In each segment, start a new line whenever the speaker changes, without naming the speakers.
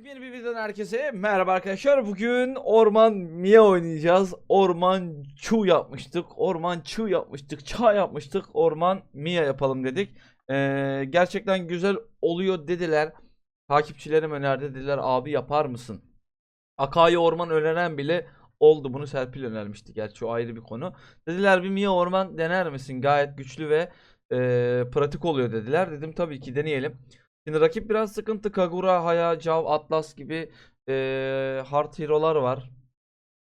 Yepyeni bir videodan herkese merhaba arkadaşlar. Bugün Orman Mia oynayacağız. Orman Chu yapmıştık. Orman Chu yapmıştık. Ça yapmıştık. Orman Mia yapalım dedik. Ee, gerçekten güzel oluyor dediler. Takipçilerim önerdi dediler. Abi yapar mısın? Akai Orman öneren bile oldu. Bunu Serpil önermişti. Gerçi o ayrı bir konu. Dediler bir Mia Orman dener misin? Gayet güçlü ve e, pratik oluyor dediler. Dedim tabii ki deneyelim. Şimdi rakip biraz sıkıntı. Kagura, Haya, Jav, Atlas gibi eee hard hero'lar var.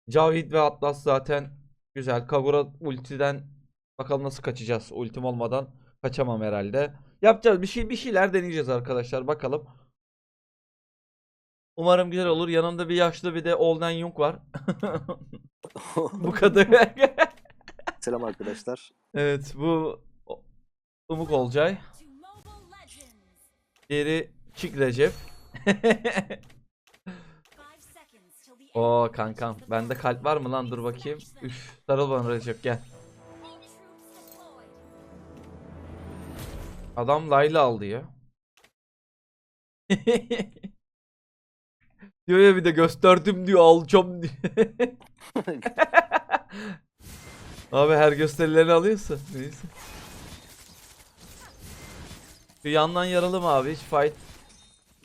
Javhid ve Atlas zaten güzel. Kagura ultiden bakalım nasıl kaçacağız. Ultim olmadan kaçamam herhalde. Yapacağız bir şey bir şeyler deneyeceğiz arkadaşlar. Bakalım. Umarım güzel olur. Yanımda bir yaşlı bir de Olden Yung var. Bu kadar.
Selam arkadaşlar.
evet bu Umuk Olcay. Diğeri Çık Recep. Oo kankam. Bende kalp var mı lan? Dur bakayım. Üf. Sarıl bana Recep gel. Adam Layla aldı ya. diyor ya bir de gösterdim diyor alacağım diyor. Abi her gösterilerini alıyorsa. Neyse. Şu yandan yaralım abi hiç fight.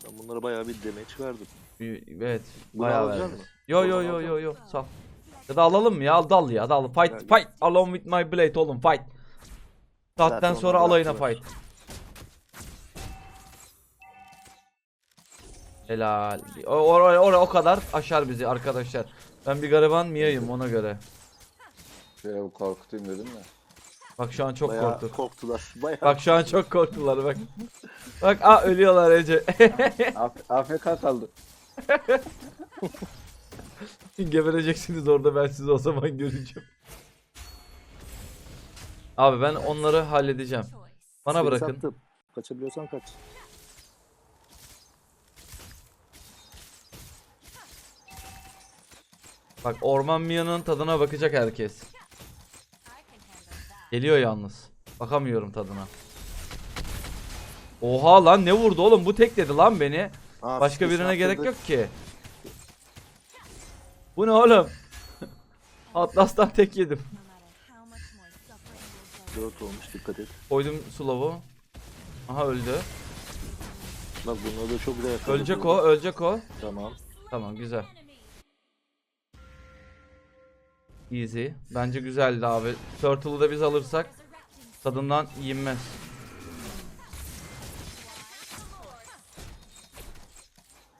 Ben bunlara bayağı bir damage verdim.
Evet.
Bunu
Bayağı
alacak
verdi.
mısın?
Yo yo yo yo yo sal. Ya da alalım mı ya? Al dal ya dal. Fight
Ya,
fight along with my blade oğlum fight. Saatten
Zaten
sonra
onlar
alayına fight. Helal. O, oraya oraya o kadar aşar bizi arkadaşlar. Ben bir gariban Mia'yım ona göre.
Şöyle bir korkutayım dedim de.
Bak şu an çok
bayağı
korktuk.
korktular. Bayağı.
Bak şu an çok korktular bak. Bak a ölüyorlar Ece.
Af AFK kaldı.
Gebereceksiniz orada ben sizi o zaman göreceğim. Abi ben onları halledeceğim. Bana
Seni
bırakın.
sattım. Kaçabiliyorsan kaç.
Bak Orman Mia'nın tadına bakacak herkes. Geliyor yalnız. Bakamıyorum tadına. Oha lan ne vurdu oğlum bu tek dedi lan beni.
Aa,
Başka birine gerek
attırdık.
yok ki. Bu ne oğlum? Atlas'tan tek yedim.
Dört olmuş dikkat et.
Koydum slow'u. Aha öldü.
Bak bunları da çok güzel yakaladık.
Ölecek o, ölecek o.
Tamam.
Tamam güzel. Easy. Bence güzeldi abi. Turtle'ı da biz alırsak tadından yenmez.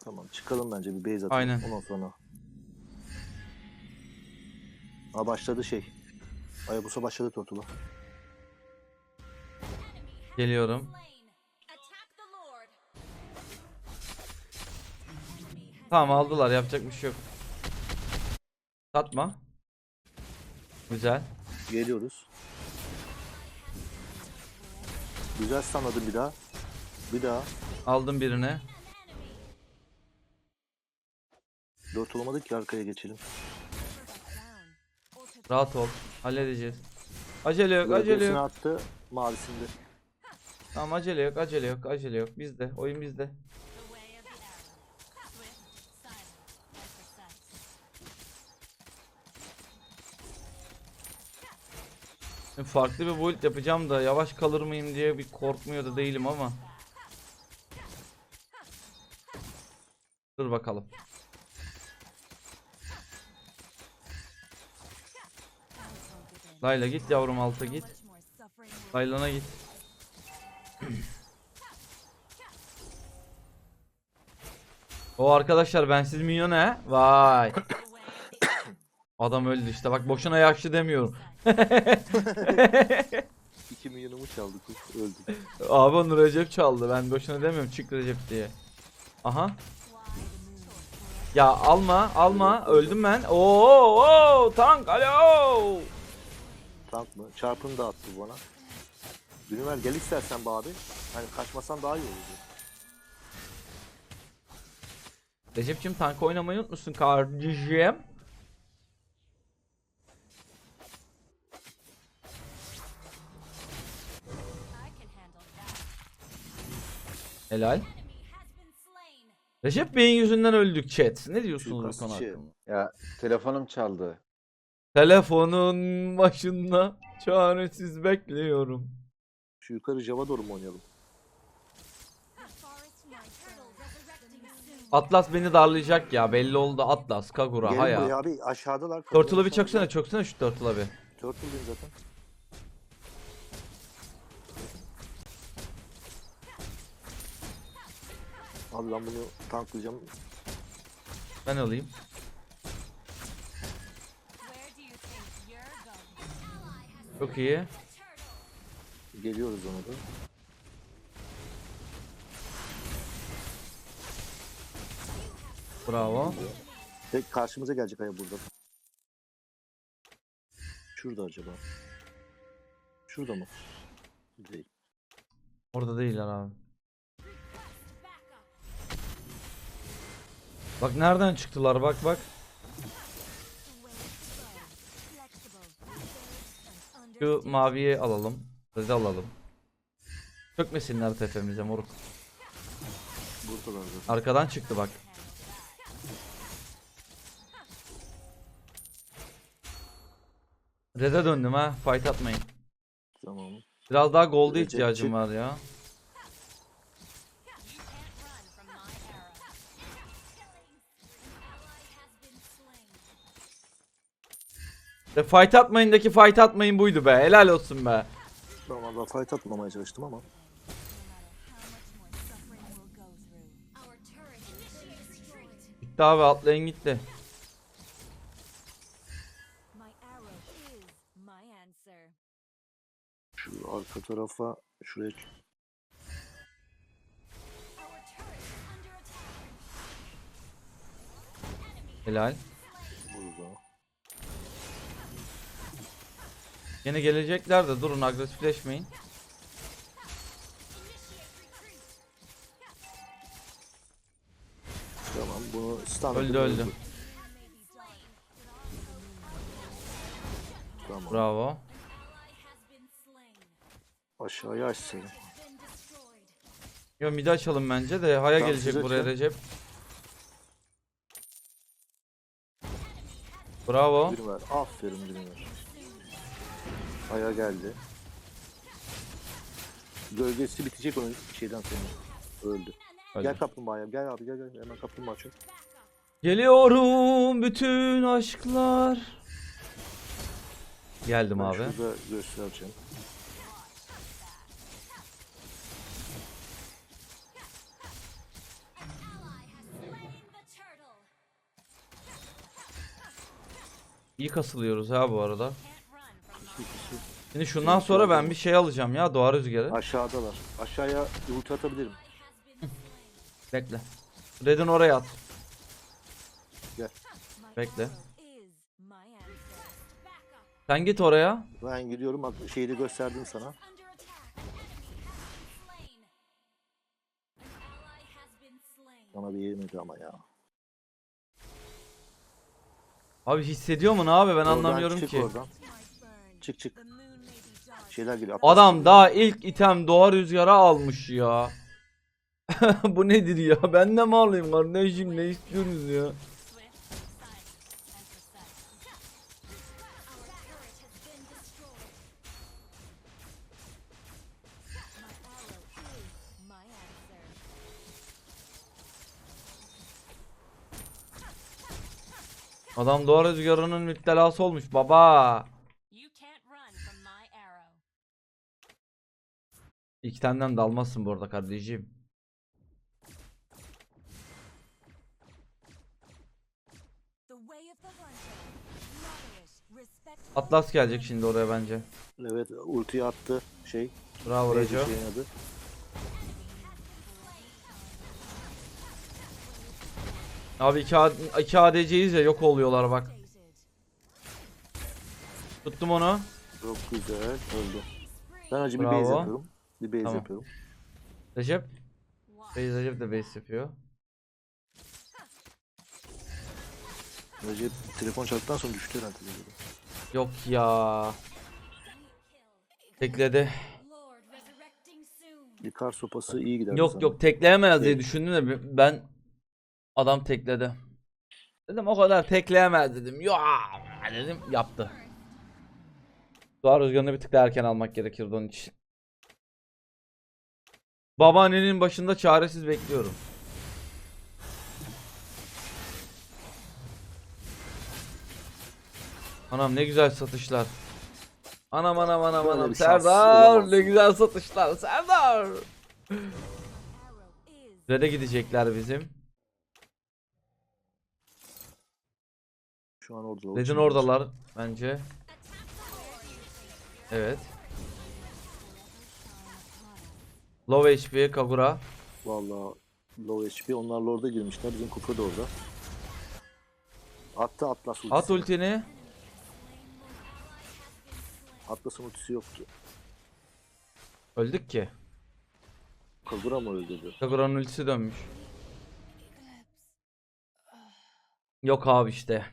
Tamam çıkalım bence bir base atalım.
Aynen.
Ondan sonra. Aa başladı şey. Ayabusa başladı Tortula.
Geliyorum. Tamam aldılar yapacak bir şey yok. Satma. Güzel.
Geliyoruz. Güzel sanladım bir daha. Bir daha.
Aldım birini.
Dört olamadık ki arkaya geçelim.
Rahat ol. Halledeceğiz. Acele yok, acele yok.
attı. Mavisinde.
Tamam acele yok, acele yok, acele yok. Bizde, oyun bizde. Şimdi Farklı bir build yapacağım da yavaş kalır mıyım diye bir korkmuyor da değilim ama. Dur bakalım. Layla git yavrum alta git. Layla'na git. O arkadaşlar ben siz minyon he? Vay. Adam öldü işte bak boşuna yaşlı demiyorum.
2 milyonumu çaldık. uf, Öldü.
Abi onu Recep çaldı ben boşuna demiyorum çık Recep diye. Aha. Ya alma alma öldüm ben. Oo, oo tank alo.
Tank mı? Çarpını da attı bana. Dünüver gel istersen be abi. Hani kaçmasan daha iyi olurdu.
Recep'cim tank oynamayı unutmuşsun kardeşim. Helal. Recep Bey'in yüzünden öldük chat. Ne diyorsunuz bu konu hakkında?
Ya telefonum çaldı.
Telefonun başında çaresiz bekliyorum.
Şu yukarı Java doğru mu oynayalım?
Atlas beni darlayacak ya belli oldu Atlas, Kagura,
Gelin
Haya.
buraya abi aşağıdalar.
Turtle'ı bir çöksene çöksene şu Turtle'ı bir.
Turtle'dayım zaten. Abi ben bunu tanklayacağım.
Ben alayım. Çok iyi.
Geliyoruz ona da.
Bravo.
Tek karşımıza gelecek aya burada. Şurada acaba. Şurada mı? Değil.
Orada değiller abi. Bak nereden çıktılar bak bak. Şu maviyi alalım. Red'i alalım. Çökmesinler tepemize moruk. Arkadan çıktı bak. Red'e döndüm ha. Fight atmayın.
Tamam.
Biraz daha gold'a ihtiyacım var ya. De fight atmayındaki fight atmayın buydu be. Helal olsun be.
Ben valla fight atmamaya çalıştım ama.
Gitti abi atlayın gitti.
Şu arka tarafa şuraya
Helal. Yine gelecekler de durun agresifleşmeyin.
Tamam bunu stun
Öldü öldü.
Tamam.
Bravo.
Aşağıya açsaydım.
Yo midi açalım bence de. Haya
Tamam,
gelecek
siz
buraya
açın.
Recep. Bravo.
Gülüver. Aferin Gülüver. Aya geldi. Gölgesi bitecek onun şeyden sonra. Öldü.
Öldü.
Gel kaplumbağaya. Gel abi gel gel. Hemen kaplumbağa çök.
Geliyorum bütün aşklar. Geldim
Ben
abi.
şurada göstereceğim.
İyi kasılıyoruz ha bu arada. Şimdi şundan sonra ben bir şey alacağım ya doğa rüzgarı.
aşağıdalar. Aşağıya ulti atabilirim.
Bekle. Red'in oraya at.
Gel.
Bekle. Sen git oraya.
Ben gidiyorum. Bak şeyi de gösterdim sana. Bana bir yemedi ama ya.
Abi hissediyor mu ne abi ben
Oradan
anlamıyorum
çık
ki.
Oradan. Çık çık. Şeyler geliyor.
Adam daha ilk item doğa rüzgara almış ya. Bu nedir ya? Ben de mi alayım kardeşim? Ne istiyorsunuz ya? Adam doğa rüzgarının müptelası olmuş baba. İki taneden dalmazsın bu arada kardeşim. Atlas gelecek şimdi oraya bence.
Evet ultiyi attı. Şey.
Bravo Reco. Abi iki, A- iki ADC'yiz ya yok oluyorlar bak. Tuttum onu.
Çok güzel. Öldü. Ben acı bir base yapıyorum. Bir base
Tamam.
yapıyorum.
Recep. Base Recep de base yapıyor.
Recep telefon çaldıktan sonra düştü herhalde.
Yok ya. Tekledi.
Bir kar sopası iyi gider.
Yok yok tekleyemez diye düşündüm de ben Adam tekledi. Dedim o kadar tekleyemez dedim. Ya dedim yaptı. Doğa rüzgarını bir tık daha erken almak gerekirdi onun için. Babaannenin başında çaresiz bekliyorum. Anam ne güzel satışlar. Anam anam anam
Böyle
anam.
bir şans
Serdar
olamaz.
ne güzel satışlar. Serdar. Red'e gidecekler bizim.
Şu an orada.
Red'in oradalar bence. Evet. Low HP Kagura.
Valla low HP. Onlar lord'a girmişler. Bizim kupa da orada. Attı Atlas ultisi.
At ultini.
Atlas'ın ultisi yoktu.
Öldük ki.
Kagura mı öldürdü?
Kagura'nın ultisi dönmüş. Yok abi işte.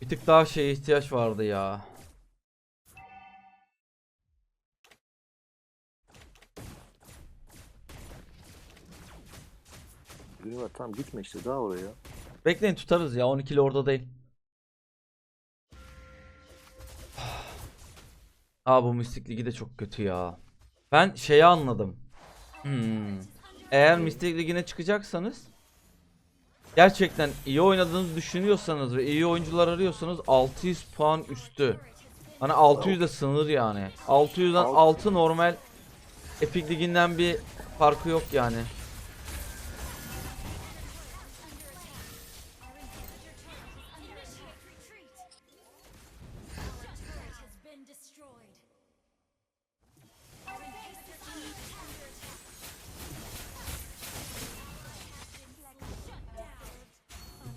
Bir tık daha şeye ihtiyaç vardı ya.
Bilmiyorum tamam gitme işte daha oraya.
Bekleyin tutarız ya 12'li orada değil. Aa bu Mystic Ligi de çok kötü ya. Ben şeyi anladım. Hmm. Eğer Mystic Ligi'ne çıkacaksanız gerçekten iyi oynadığınızı düşünüyorsanız ve iyi oyuncular arıyorsanız 600 puan üstü. Hani 600 de sınır yani. 600'den
Alt-
6 normal Epic Ligi'nden bir farkı yok yani.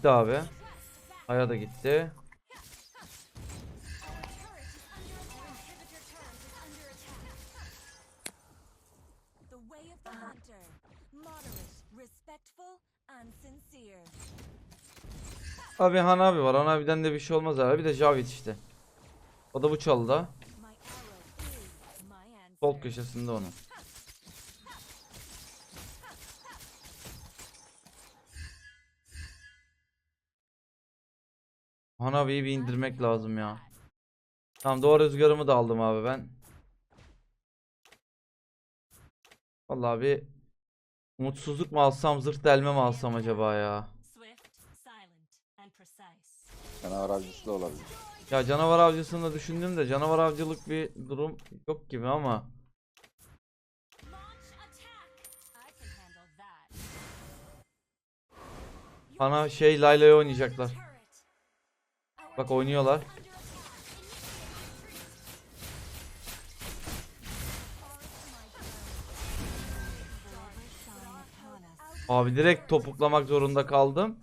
Gitti abi. Aya da gitti. Abi Han abi var. Han abiden de bir şey olmaz abi. Bir de Javit işte. O da bu çalıda. Sol köşesinde onun. Han abiyi bir indirmek lazım ya. Tamam doğru rüzgarımı da aldım abi ben. Vallahi bir umutsuzluk mu alsam zırh delme mi alsam acaba ya?
Canavar avcısı da olabilir.
Ya canavar avcısını da düşündüm de canavar avcılık bir durum yok gibi ama. Bana şey Layla'yı oynayacaklar. Bak oynuyorlar. Abi direkt topuklamak zorunda kaldım.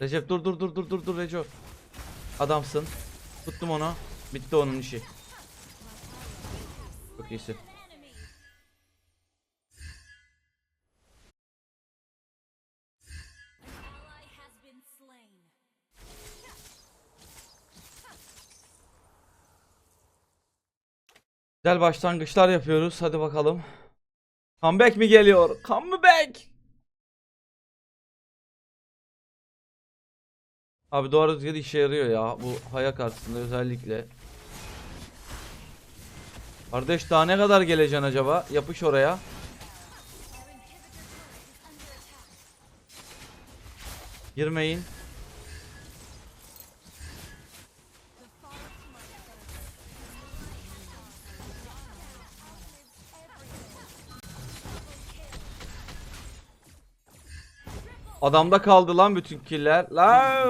Recep dur dur dur dur dur dur Reco. Adamsın. Tuttum onu. Bitti onun işi. Çok iyisin. Güzel başlangıçlar yapıyoruz. Hadi bakalım. Comeback mi geliyor? Comeback. Abi doğru rüzgar işe yarıyor ya. Bu haya karşısında özellikle. Kardeş daha ne kadar geleceksin acaba? Yapış oraya. Girmeyin. Adamda kaldı lan bütün killer. La.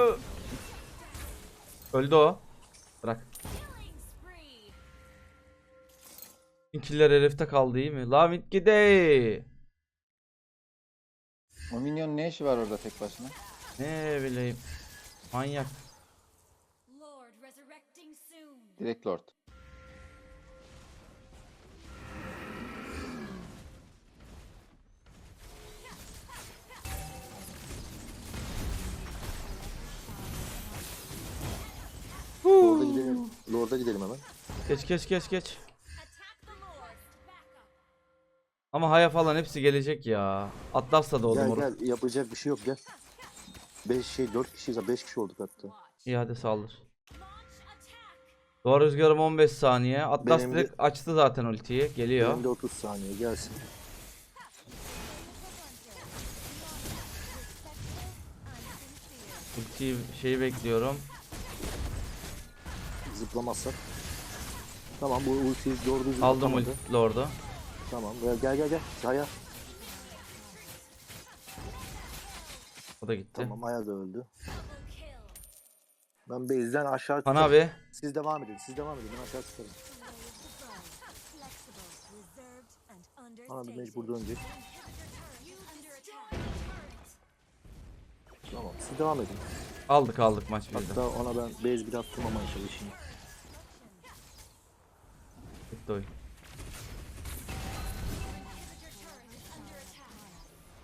Öldü o. Bırak. Killer herifte kaldı iyi mi? La gide.
O minyon ne işi var orada tek başına?
Ne bileyim. Manyak.
Direkt lord.
Gidelim Lord'a gidelim hemen.
Geç geç geç geç. Ama haya falan hepsi gelecek ya. Atlas'ta da oldu
Gel
moruk.
gel yapacak bir şey yok gel. 5 şey 4 kişiyiz 5 kişi olduk hatta.
İyi hadi saldır. Doğru rüzgarım 15 saniye. Atlas
Benim de-
direkt açtı zaten ultiyi. Geliyor.
Benim de 30 saniye gelsin.
Ultiyi şeyi bekliyorum.
Zıplamazsak. Tamam bu doğru düzgün
Aldım ulti lord'u.
Tamam gel gel gel. gel. Aya.
O da gitti.
Tamam Aya da öldü. Ben base'den aşağı
Han abi.
Siz devam edin. Siz devam edin. Ben aşağı çıkarım. Han abi mecbur dönecek. Tamam siz devam edin.
Aldık aldık maç bizde.
Hatta ona ben base bir attırmamaya çalışayım.
Bitti oyun.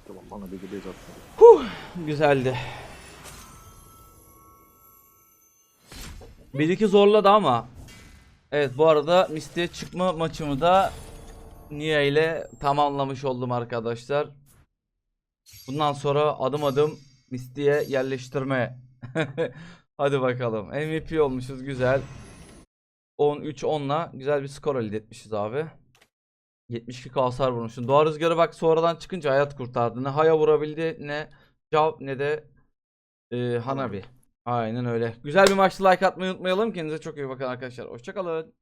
Tamam bana bir de base atmadı.
Güzeldi. Bir iki zorladı ama. Evet bu arada Misty'ye çıkma maçımı da Nia ile tamamlamış oldum arkadaşlar. Bundan sonra adım adım Misty'ye yerleştirme. Hadi bakalım. MVP olmuşuz güzel. 13 10'la güzel bir skor elde etmişiz abi. 72 hasar vurmuşsun. Doğa rüzgarı bak sonradan çıkınca hayat kurtardı. Ne Haya vurabildi ne Jav ne de e, Hanabi. Aynen öyle. Güzel bir maçtı like atmayı unutmayalım. Kendinize çok iyi bakın arkadaşlar. Hoşçakalın.